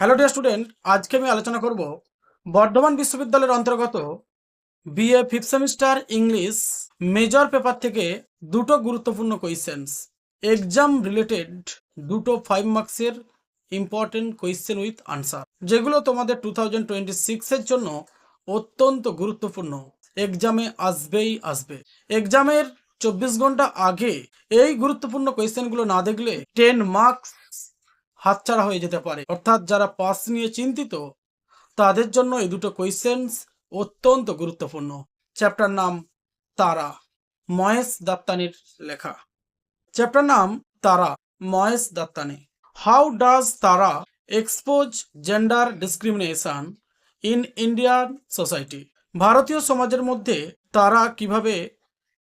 Hello dear student আজকে আমি আলোচনা করব বর্ধমান বিশ্ববিদ্যালয়ের অন্তর্গত B A fifth semester English major paper থেকে দুটো গুরুত্বপূর্ণ কোয়েশ্চেন্স এক্সাম রিলেটেড দুটো ফাইভ মার্কসের ইম্পর্টেন্ট কোয়েশ্চেন উইথ আনসার যেগুলো তোমাদের টু থাউজেন্ড টোয়েন্টি সিক্সের জন্য অত্যন্ত গুরুত্বপূর্ণ। এক্সামে আসবেই আসবে। এক্সামের চব্বিশ ঘণ্টা আগে এই গুরুত্বপূর্ণ কোয়েশ্চেনগুলো না দেখলে টেন মার্কস হাতছাড়া হয়ে যেতে পারে। অর্থাৎ যারা পাস নিয়ে চিন্তিত, তাদের জন্য এই দুটো কোয়েশ্চেন্স অত্যন্ত গুরুত্বপূর্ণ। চ্যাপ্টার নাম তারা, মহেশ দাত্তানির লেখা। চ্যাপ্টার নাম Tara, Mahesh Dattani. How does Tara expose gender discrimination in Indian society ভারতীয় সমাজের মধ্যে তারা কীভাবে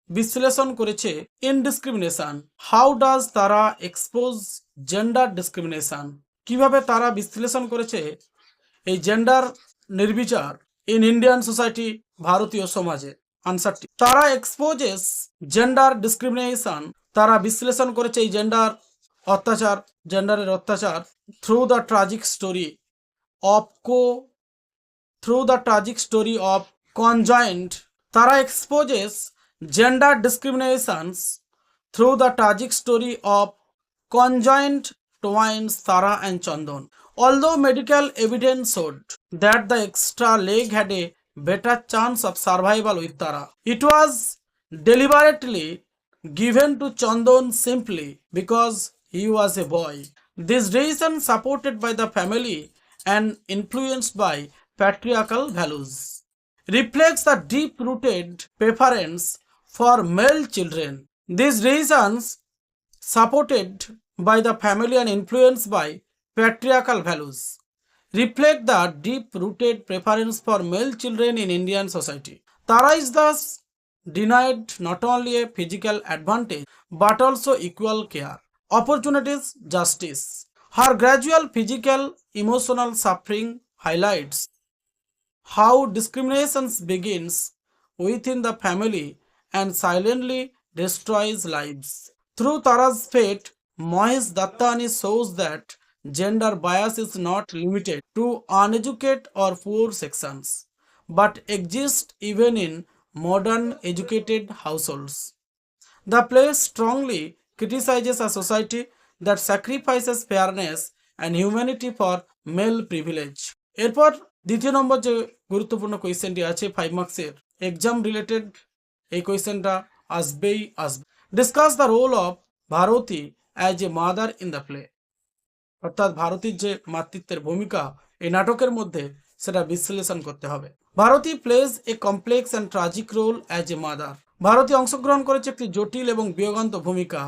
বিশ্লেষণ করেছে in discrimination how does Tara expose gender discrimination কীভাবে তারা বিশ্লেষণ করেছে এই জেন্ডার নির্বিচার ইন ইন্ডিয়ান সোসাইটি ভারতীয় সমাজে? আনসারটি তারা এক্সপোজেস জেন্ডার ডিসক্রিমিনেশন তারা বিশ্লেষণ করেছে এই জেন্ডার অত্যাচার জেন্ডারের অত্যাচার through the tragic story of co through the tragic story of conjoined Tara exposes gender discriminations through the tragic story of conjoined twins Tara and Chandan. Although medical evidence showed that the extra leg had a better chance of survival with Tara, it was deliberately given to Chandan simply because he was a boy. This reason supported by the family and influenced by patriarchal values reflects the deep rooted preference for male children. These reasons, supported by the family and influenced by patriarchal values, reflect the deep rooted preference for male children in Indian society. Tara is thus denied not only a physical advantage but also equal care, opportunities, justice. Her gradual physical, emotional suffering highlights how discrimination begins within the family and silently destroys lives. Through Tara's fate, Mahesh Dattani shows that gender bias is not limited to uneducated or poor sections, but exists even in modern educated households. The play strongly criticizes a society that sacrifices fairness and humanity for male privilege. এরপর দ্বিতীয় নম্বর যে গুরুত্বপূর্ণ কোয়েশ্চেনটি আছে five মার্কসের exam related এই কোয়েশ্চেনটা আসবেই আসবে। Discuss the role of Bharati as a mother in the play অর্থাৎ ভারতীর যে মাতৃত্বের ভূমিকা এই নাটকের মধ্যে সেটা বিশ্লেষণ করতে হবে। Bharati plays a complex and tragic role as a mother Bharati অংশগ্রহণ করেছে একটি জটিল এবং বিয়োগান্ত ভূমিকা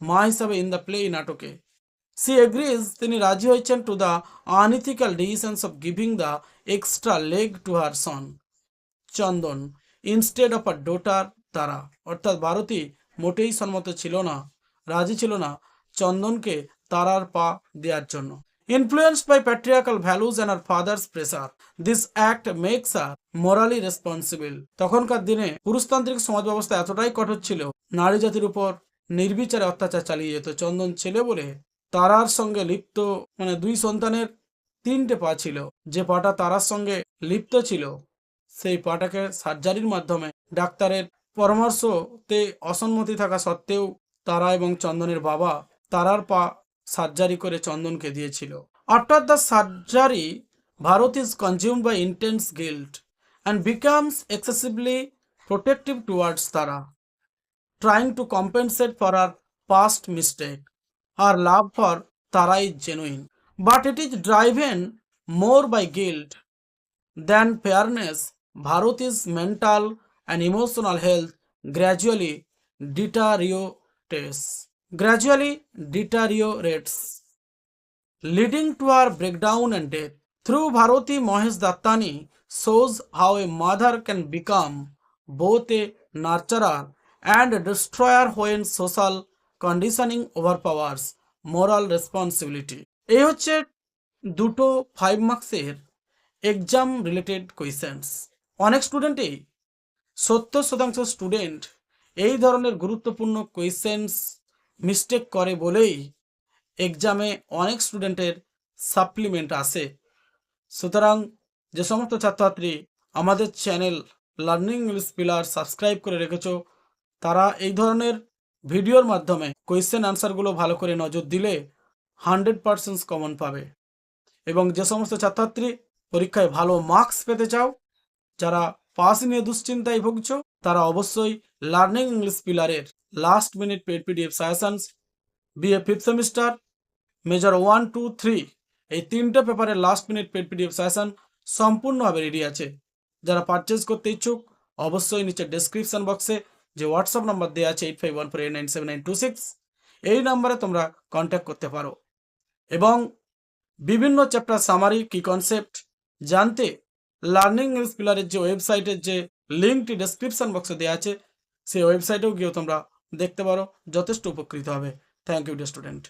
মা হিসাবে ইন দ্য প্লে এই নাটকে। সি এগ্রিজ তিনি রাজি হয়েছেন to the unethical decisions of giving the extra leg to her son Chandan. Instead of a daughter Tara অর্থাৎ ভারতী মোটেই সম্মত ছিল না, রাজি ছিল না চন্দনকে তারার পা দেওয়ার জন্য। Influenced by patriarchal values and her father's pressure this act makes her morally responsible তখনকার দিনে পুরুষতান্ত্রিক সমাজ ব্যবস্থা এতটাই কঠোর ছিল, নারী জাতির উপর নির্বিচারে অত্যাচার চালিয়ে যেত চন্দন ছেলে বলে তারার সঙ্গে লিপ্ত মানে দুই সন্তানের তিনটে পা ছিল, যে পাটা তারার সঙ্গে লিপ্ত ছিল। সেই পাটাকে সার্জারির মাধ্যমে ডাক্তারের পরামর্শতে অসম্মতি থাকা সত্ত্বেও তারা এবং চন্দনের বাবা তারার পা সার্জারি করে চন্দনকে দিয়েছিল after the surgery Bharat is consumed by intense guilt and becomes excessively protective towards Tara trying to compensate for her past mistake her love for Tara is genuine, but it is driven more by guilt than fairness. Bharat is mental and emotional health gradually deteriorates gradually deteriorates leading to her breakdown and death through Bharati Mahesh Dattani shows how a mother can become both a nurturer and destroyer when social conditioning overpowers moral responsibility এই হচ্ছে দুটো five মার্ক্সের exam related questions অনেক স্টুডেন্টই সত্তর শতাংশ student এই ধরনের গুরুত্বপূর্ণ কোয়েশ্চেন্স মিস্টেক করে বলেই এক্সামে অনেক স্টুডেন্টের সাপ্লিমেন্ট আসে। সুতরাং যে সমস্ত ছাত্রছাত্রী আমাদের channel learning English pillar subscribe করে রেখেছ, তারা এই ধরনের ভিডিওর মাধ্যমে কোয়েশ্চেন আনসারগুলো ভালো করে নজর দিলে হান্ড্রেড পারসেন্ট কমন পাবে। এবং যে সমস্ত ছাত্রছাত্রী পরীক্ষায় ভালো মার্কস পেতে চাও যারা পাস নিয়ে দুশ্চিন্তায় ভুগছ, তারা অবশ্যই লার্নিং ইংলিশ পিলারের last minute paid PDF suggestions B A fifth semester major one two three এই তিনটে পেপারের last minute paid PDF suggestion সম্পূর্ণভাবে রেডি আছে। যারা পারচেজ করতে ইচ্ছুক, অবশ্যই নিচে ডেসক্রিপশন বক্সে যে হোয়াটসঅ্যাপ নাম্বার দেওয়া আছে eight five one four eight nine seven nine two six এই নাম্বারে তোমরা কন্ট্যাক্ট করতে পারো। এবং বিভিন্ন চ্যাপ্টার সামারি কি কনসেপ্ট জানতে লার্নিং নিউজ পিলারের যে ওয়েবসাইটের যে লিঙ্কটি ডেসক্রিপশন বক্সে দেওয়া আছে, সেই ওয়েবসাইটেও গিয়েও তোমরা দেখতে পারো, যথেষ্ট উপকৃত হবে। Thank you day student